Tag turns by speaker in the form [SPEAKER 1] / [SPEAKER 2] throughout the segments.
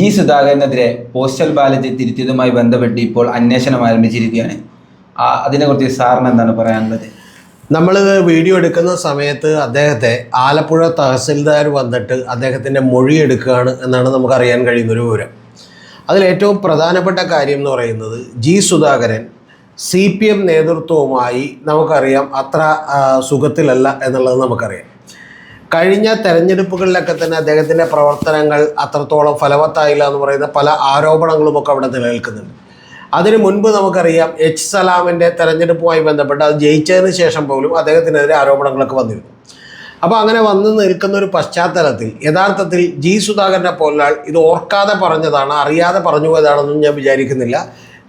[SPEAKER 1] G സുധാകരനെതിരെ postal ballot തിരുത്തിയതുമായി ബന്ധപ്പെട്ട് ഇപ്പോൾ അന്വേഷണം ആരംഭിച്ചിരിക്കുകയാണ്. അതിനെക്കുറിച്ച് സാറിന് എന്താണ് പറയാനുള്ളത്?
[SPEAKER 2] നമ്മൾ വീഡിയോ എടുക്കുന്ന സമയത്ത് അദ്ദേഹത്തെ ആലപ്പുഴ തഹസിൽദാർ വന്നിട്ട് അദ്ദേഹത്തിന്റെ മൊഴി എടുക്കുകയാണ് എന്നാണ് നമുക്ക് അറിയാൻ കഴിയുന്നൊരു വിവരം. അതിലേറ്റവും പ്രധാനപ്പെട്ട കാര്യം എന്ന് പറയുന്നത് G Sudhakaran C P M നേതൃത്വവുമായി നമുക്കറിയാം അത്ര സുഖത്തിലല്ല എന്നുള്ളത് നമുക്കറിയാം. കഴിഞ്ഞ തെരഞ്ഞെടുപ്പുകളിലൊക്കെ തന്നെ അദ്ദേഹത്തിന്റെ പ്രവർത്തനങ്ങൾ അത്രത്തോളം ഫലവത്തായില്ല എന്ന് പറയുന്ന പല ആരോപണങ്ങളുമൊക്കെ അവിടെ നിലനിൽക്കുന്നുണ്ട്. അതിനു മുൻപ് നമുക്കറിയാം എച്ച് സലാമിന്റെ തെരഞ്ഞെടുപ്പുമായി ബന്ധപ്പെട്ട് അത് ജയിച്ചതിന് ശേഷം പോലും അദ്ദേഹത്തിനെതിരെ ആരോപണങ്ങളൊക്കെ വന്നിരുന്നു. അപ്പോൾ അങ്ങനെ വന്ന് നിൽക്കുന്ന ഒരു പശ്ചാത്തലത്തിൽ യഥാർത്ഥത്തിൽ ജി സുധാകരനെ പോലാൾ ഇത് ഓർക്കാതെ പറഞ്ഞതാണ് അറിയാതെ പറഞ്ഞു പോയതാണെന്നും ഞാൻ വിചാരിക്കുന്നില്ല.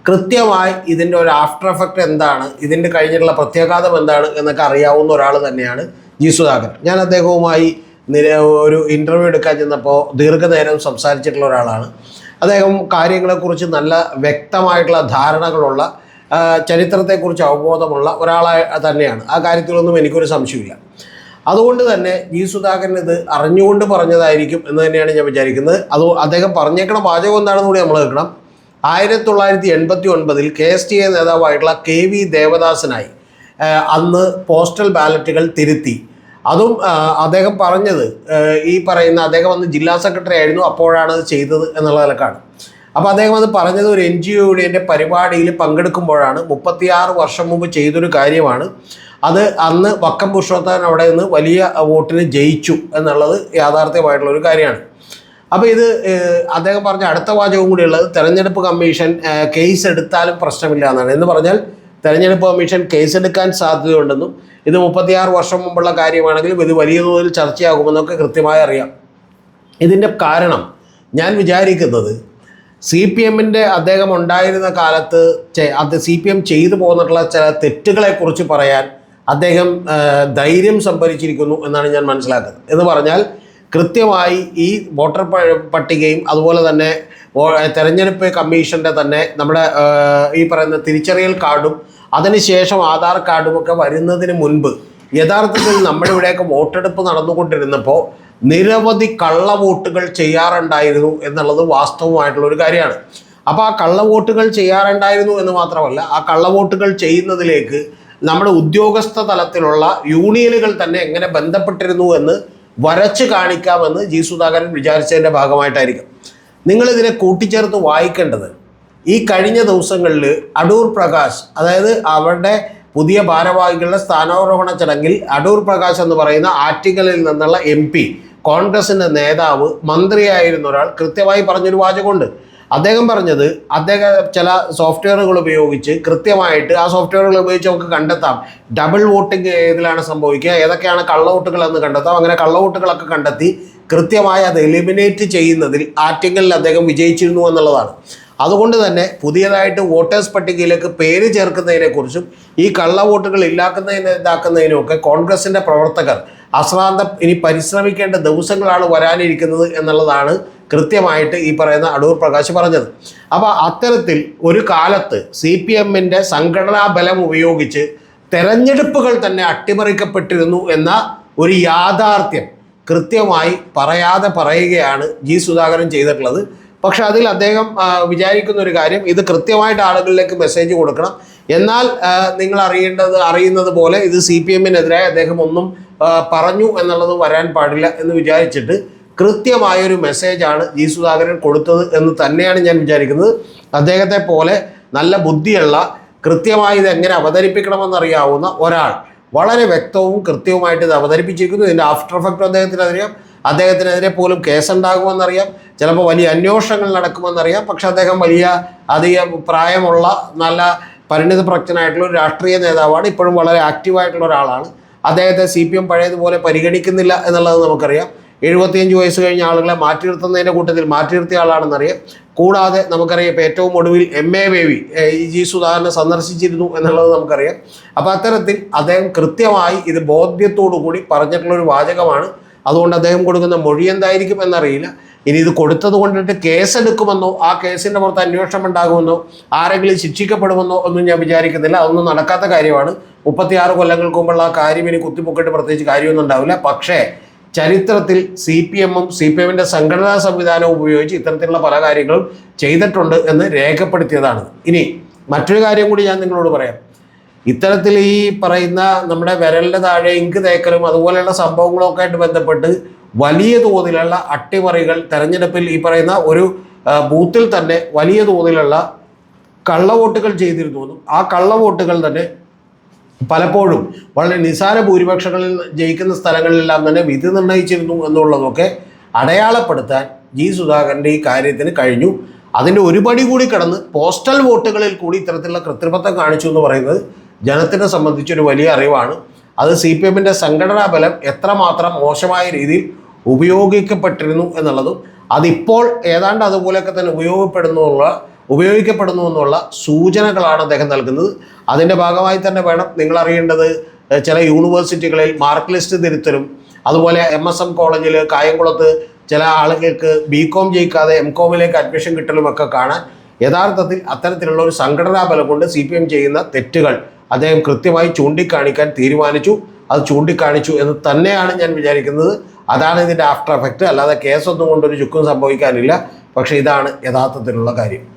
[SPEAKER 2] കൃത്യമായി ഇതിന്റെ ഒരു ആഫ്റ്റർ എഫക്റ്റ് എന്താണ് ഇതിന്റെ കഴിഞ്ഞിട്ടുള്ള പ്രത്യാഘാതം എന്താണ് എന്നൊക്കെ അറിയാവുന്ന ഒരാൾ തന്നെയാണ് ജി സുധാകരൻ ഞാൻ അദ്ദേഹവുമായി ഒരു ഇന്റർവ്യൂ എടുക്കാൻ ചെന്നപ്പോൾ ദീർഘനേരം സംസാരിച്ചിട്ടുള്ള ഒരാളാണ്. അദ്ദേഹം കാര്യങ്ങളെക്കുറിച്ച് നല്ല വ്യക്തമായിട്ടുള്ള ധാരണകളുള്ള ചരിത്രത്തെക്കുറിച്ച് അവബോധമുള്ള ഒരാളായി തന്നെയാണ്. ആ കാര്യത്തിലൊന്നും എനിക്കൊരു സംശയമില്ല അതുകൊണ്ട് തന്നെ ജി സുധാകരൻ ഇത് അറിഞ്ഞുകൊണ്ട് പറഞ്ഞതായിരിക്കും എന്ന് തന്നെയാണ് ഞാൻ വിചാരിക്കുന്നത്. അത് അദ്ദേഹം പറഞ്ഞേക്കണ വാചകം എന്താണെന്ന് കൂടി നമ്മൾ കേൾക്കണം. ആയിരത്തി തൊള്ളായിരത്തി എൺപത്തി ഒൻപതിൽ കെ എസ് ടി എ നേതാവായിട്ടുള്ള കെ വി ദേവദാസനായി അന്ന് പോസ്റ്റൽ ബാലറ്റുകൾ തിരുത്തി. അതും അദ്ദേഹം പറഞ്ഞത് ഈ പറയുന്ന അദ്ദേഹം അന്ന് ജില്ലാ സെക്രട്ടറി ആയിരുന്നു അപ്പോഴാണ് അത് ചെയ്തത് എന്നുള്ള നിലക്കാണ്. അപ്പോൾ അദ്ദേഹം അത് പറഞ്ഞത് ഒരു എൻ ജി ഒ യൂണിയന്റെ പരിപാടിയിൽ പങ്കെടുക്കുമ്പോഴാണ്. മുപ്പത്തിയാറ് വർഷം മുമ്പ് ചെയ്തൊരു കാര്യമാണ്. അത് അന്ന് വക്കം പുരുഷോത്തമൻ അവിടെ നിന്ന് വലിയ വോട്ടിന് ജയിച്ചു എന്നുള്ളത് യാഥാർത്ഥ്യമായിട്ടുള്ള ഒരു കാര്യമാണ്. അപ്പോൾ ഇത് അദ്ദേഹം പറഞ്ഞ അടുത്ത വാചകവും കൂടിയുള്ളത് തെരഞ്ഞെടുപ്പ് കമ്മീഷൻ കേസ് എടുത്താലും പ്രശ്നമില്ല എന്നാണ്. എന്ന് പറഞ്ഞാൽ തെരഞ്ഞെടുപ്പ് കമ്മീഷൻ കേസെടുക്കാൻ സാധ്യതയുണ്ടെന്നും ഇത് മുപ്പത്തിയാറ് വർഷം മുമ്പുള്ള കാര്യമാണെങ്കിലും ഇത് വലിയ തോതിൽ ചർച്ചയാകുമെന്നൊക്കെ കൃത്യമായി അറിയാം. ഇതിന്റെ കാരണം ഞാൻ വിചാരിക്കുന്നത് സി പി എമ്മിന്റെ അദ്ദേഹം ഉണ്ടായിരുന്ന കാലത്ത് അത് സി പി എം ചെയ്തു പോന്നിട്ടുള്ള ചില തെറ്റുകളെക്കുറിച്ച് പറയാൻ അദ്ദേഹം ധൈര്യം സംഭരിച്ചിരിക്കുന്നു എന്നാണ് ഞാൻ മനസ്സിലാക്കുന്നത്. എന്ന് പറഞ്ഞാൽ കൃത്യമായി ഈ വോട്ടർ പട്ടികയും അതുപോലെ തന്നെ തെരഞ്ഞെടുപ്പ് കമ്മീഷന്റെ തന്നെ നമ്മുടെ ഈ പറയുന്ന തിരിച്ചറിയൽ കാർഡും അതിനുശേഷം ആധാർ കാർഡും ഒക്കെ വരുന്നതിന് മുൻപ് യഥാർത്ഥത്തിൽ നമ്മുടെ ഇവിടെയൊക്കെ വോട്ടെടുപ്പ് നടന്നുകൊണ്ടിരുന്നപ്പോൾ നിരവധി കള്ളവോട്ടുകൾ ചെയ്യാറുണ്ടായിരുന്നു എന്നുള്ളത് വാസ്തവമായിട്ടുള്ള ഒരു കാര്യമാണ്. അപ്പോൾ ആ കള്ളവോട്ടുകൾ ചെയ്യാറുണ്ടായിരുന്നു എന്ന് മാത്രമല്ല ആ കള്ളവോട്ടുകൾ ചെയ്യുന്നതിലേക്ക് നമ്മുടെ ഉദ്യോഗസ്ഥ തലത്തിലുള്ള യൂണിയനുകൾ തന്നെ എങ്ങനെ ബന്ധപ്പെട്ടിരുന്നു എന്ന് വരച്ച് കാണിക്കാമെന്ന് ജി സുധാകരൻ വിചാരിച്ചതിന്റെ ഭാഗമായിട്ടായിരിക്കും. നിങ്ങളിതിനെ കൂട്ടിച്ചേർത്ത് വായിക്കേണ്ടത് ഈ കഴിഞ്ഞ ദിവസങ്ങളിൽ അടൂർ പ്രകാശ് അതായത് അവരുടെ പുതിയ ഭാരവാഹികളുടെ സ്ഥാനാരോഹണ ചടങ്ങിൽ അടൂർ പ്രകാശ് എന്ന് പറയുന്ന ആറ്റിങ്ങലിൽ നിന്നുള്ള എം പി കോൺഗ്രസിന്റെ നേതാവ് മന്ത്രിയായിരുന്ന ഒരാൾ കൃത്യമായി പറഞ്ഞൊരു വാചകമുണ്ട്. അദ്ദേഹം പറഞ്ഞത് അദ്ദേഹം ചില സോഫ്റ്റ്വെയറുകൾ ഉപയോഗിച്ച് കൃത്യമായിട്ട് ആ സോഫ്റ്റ്വെയറുകൾ ഉപയോഗിച്ച് നമുക്ക് കണ്ടെത്താം. ഡബിൾ വോട്ടിംഗ് ഏതിലാണ് സംഭവിക്കുക ഏതൊക്കെയാണ് കള്ളവോട്ടുകൾ എന്ന് കണ്ടെത്താം. അങ്ങനെ കള്ളവോട്ടുകളൊക്കെ കണ്ടെത്തി കൃത്യമായി അത് എലിമിനേറ്റ് ചെയ്യുന്നതിൽ ആറ്റിങ്ങലിൽ അദ്ദേഹം വിജയിച്ചിരുന്നു എന്നുള്ളതാണ്. അതുകൊണ്ട് തന്നെ പുതിയതായിട്ട് വോട്ടേഴ്സ് പട്ടികയിലേക്ക് പേര് ചേർക്കുന്നതിനെക്കുറിച്ചും ഈ കള്ളവോട്ടുകൾ ഇല്ലാക്കുന്നതിന് ഇതാക്കുന്നതിനും ഒക്കെ കോൺഗ്രസിന്റെ പ്രവർത്തകർ അശ്രാന്തം ഇനി പരിശ്രമിക്കേണ്ട ദിവസങ്ങളാണ് വരാനിരിക്കുന്നത് എന്നുള്ളതാണ് കൃത്യമായിട്ട് ഈ പറയുന്ന അടൂർ പ്രകാശ് പറഞ്ഞത്. അപ്പോൾ അത്തരത്തിൽ ഒരു കാലത്ത് സി പി എമ്മിന്റെ സംഘടനാ ബലം ഉപയോഗിച്ച് തെരഞ്ഞെടുപ്പുകൾ തന്നെ അട്ടിമറിക്കപ്പെട്ടിരുന്നു എന്ന ഒരു യാഥാർത്ഥ്യം കൃത്യമായി പറയാതെ പറയുകയാണ് ജി സുധാകരൻ ചെയ്തിട്ടുള്ളത്. പക്ഷെ അതിൽ അദ്ദേഹം വിചാരിക്കുന്ന ഒരു കാര്യം ഇത് കൃത്യമായിട്ട് ആളുകളിലേക്ക് മെസ്സേജ് കൊടുക്കണം. എന്നാൽ നിങ്ങൾ അറിയേണ്ടത് അറിയുന്നത് പോലെ ഇത് സി പി എമ്മിനെതിരായി അദ്ദേഹം ഒന്നും പറഞ്ഞു എന്നുള്ളത് വരാൻ പാടില്ല എന്ന് വിചാരിച്ചിട്ട് കൃത്യമായൊരു മെസ്സേജാണ് ജി സുധാകരൻ കൊടുത്തത് എന്ന് തന്നെയാണ് ഞാൻ വിചാരിക്കുന്നത്. അദ്ദേഹത്തെ പോലെ നല്ല ബുദ്ധിയുള്ള കൃത്യമായി ഇത് എങ്ങനെ അവതരിപ്പിക്കണമെന്നറിയാവുന്ന ഒരാൾ വളരെ വ്യക്തവും കൃത്യവുമായിട്ട് ഇത് അവതരിപ്പിച്ചിരിക്കുന്നു. ഇതിന്റെ ആഫ്റ്റർ എഫക്റ്റ് അദ്ദേഹത്തിന് അറിയാം അദ്ദേഹത്തിനെതിരെ പോലും കേസുണ്ടാകുമെന്നറിയാം. ചിലപ്പോൾ വലിയ അന്വേഷണങ്ങൾ നടക്കുമെന്നറിയാം. പക്ഷെ അദ്ദേഹം വലിയ അധികം പ്രായമുള്ള നല്ല പരിണിത പ്രജ്ഞനായിട്ടുള്ള ഒരു രാഷ്ട്രീയ നേതാവാണ്. ഇപ്പോഴും വളരെ ആക്റ്റീവായിട്ടുള്ള ഒരാളാണ്. അദ്ദേഹത്തെ സി പി എം പഴയതുപോലെ പരിഗണിക്കുന്നില്ല എന്നുള്ളത് നമുക്കറിയാം. എഴുപത്തിയഞ്ച് വയസ്സ് കഴിഞ്ഞ ആളുകളെ മാറ്റി നിർത്തുന്നതിന്റെ കൂട്ടത്തിൽ മാറ്റി നിർത്തിയ ആളാണെന്നറിയാം. കൂടാതെ നമുക്കറിയാം ഇപ്പോൾ ഏറ്റവും ഒടുവിൽ എം എ ബേബി ജി സുധാകരനെ സന്ദർശിച്ചിരുന്നു എന്നുള്ളത് നമുക്കറിയാം. അപ്പോൾ അത്തരത്തിൽ അദ്ദേഹം കൃത്യമായി ഇത് ബോധ്യത്തോടു കൂടി പറഞ്ഞിട്ടുള്ള ഒരു വാചകമാണ്. അതുകൊണ്ട് അദ്ദേഹം കൊടുക്കുന്ന മൊഴി എന്തായിരിക്കും എന്നറിയില്ല. ഇനി ഇത് കൊടുത്തത് കൊണ്ടിട്ട് കേസെടുക്കുമെന്നോ ആ കേസിന്റെ പുറത്ത് അന്വേഷണം ഉണ്ടാകുമെന്നോ ആരെങ്കിലും ശിക്ഷിക്കപ്പെടുമെന്നോ ഒന്നും ഞാൻ വിചാരിക്കുന്നില്ല. അതൊന്നും നടക്കാത്ത കാര്യമാണ്. മുപ്പത്തിയാറ് കൊല്ലങ്ങൾക്ക് മുമ്പുള്ള ആ കാര്യം ഇനി കുത്തിപ്പൊക്കിട്ട് പ്രത്യേകിച്ച് കാര്യമൊന്നും ഉണ്ടാവില്ല. പക്ഷേ ചരിത്രത്തിൽ സി പി എമ്മും സി പി എമ്മിന്റെ സംഘടനാ സംവിധാനവും ഉപയോഗിച്ച് ഇത്തരത്തിലുള്ള പല കാര്യങ്ങളും ചെയ്തിട്ടുണ്ട് എന്ന് രേഖപ്പെടുത്തിയതാണ്. ഇനി മറ്റൊരു കാര്യം കൂടി ഞാൻ നിങ്ങളോട് പറയാം. ഇത്തരത്തിൽ ഈ പറയുന്ന നമ്മുടെ വിരലിന്റെ താഴെ ഇങ്ക് തേക്കലും അതുപോലെയുള്ള സംഭവങ്ങളൊക്കെ ആയിട്ട് ബന്ധപ്പെട്ട് വലിയ തോതിലുള്ള അട്ടിമറികൾ തെരഞ്ഞെടുപ്പിൽ ഈ പറയുന്ന ഒരു ബൂത്തിൽ തന്നെ വലിയ തോതിലുള്ള കള്ളവോട്ടുകൾ ചെയ്തിരുന്നു ആ കള്ളവോട്ടുകൾ തന്നെ പലപ്പോഴും വളരെ നിസാര ഭൂരിപക്ഷങ്ങളിൽ ജയിക്കുന്ന സ്ഥലങ്ങളിലെല്ലാം തന്നെ വിധി നിർണയിച്ചിരുന്നു എന്നുള്ളതൊക്കെ അടയാളപ്പെടുത്താൻ ജി സുധാകരന്റെ ഈ കാര്യത്തിന് കഴിഞ്ഞു. അതിന്റെ ഒരു പടി കൂടി കടന്ന് പോസ്റ്റൽ വോട്ടുകളിൽ കൂടി ഇത്തരത്തിലുള്ള കൃത്രിമത്വം കാണിച്ചു എന്ന് പറയുന്നത് ജനത്തിനെ സംബന്ധിച്ചൊരു വലിയ അറിവാണ്. അത് സി പി എമ്മിന്റെ സംഘടനാ ബലം എത്രമാത്രം മോശമായ രീതിയിൽ ഉപയോഗിക്കപ്പെട്ടിരുന്നു എന്നുള്ളതും അതിപ്പോൾ ഏതാണ്ട് അതുപോലെയൊക്കെ തന്നെ ഉപയോഗപ്പെടുന്നുള്ള ഉപയോഗിക്കപ്പെടുന്നു എന്നുള്ള സൂചനകളാണ് അദ്ദേഹം നൽകുന്നത്. അതിന്റെ ഭാഗമായി തന്നെ വേണം നിങ്ങൾ അറിയേണ്ടത് ചില യൂണിവേഴ്സിറ്റികളിൽ മാർക്ക് ലിസ്റ്റ് തിരുത്തലും അതുപോലെ എം എസ് എം കോളേജിൽ കായംകുളത്ത് ചില ആളുകൾക്ക് ബി കോം ജയിക്കാതെ എം കോമിലേക്ക് അഡ്മിഷൻ കിട്ടലും ഒക്കെ കാണാൻ യഥാർത്ഥത്തിൽ അത്തരത്തിലുള്ള ഒരു സംഘടനാ ബലം കൊണ്ട് സി പി എം ചെയ്യുന്ന തെറ്റുകൾ അദ്ദേഹം കൃത്യമായി ചൂണ്ടിക്കാണിക്കാൻ തീരുമാനിച്ചു. അത് ചൂണ്ടിക്കാണിച്ചു എന്ന് തന്നെയാണ് ഞാൻ വിചാരിക്കുന്നത്. അതാണ് ഇതിന്റെ ആഫ്റ്റർ എഫക്റ്റ് അല്ലാതെ കേസൊന്നും കൊണ്ടൊരു ചുക്കും സംഭവിക്കാനില്ല. പക്ഷേ ഇതാണ് യഥാർത്ഥത്തിലുള്ള കാര്യം.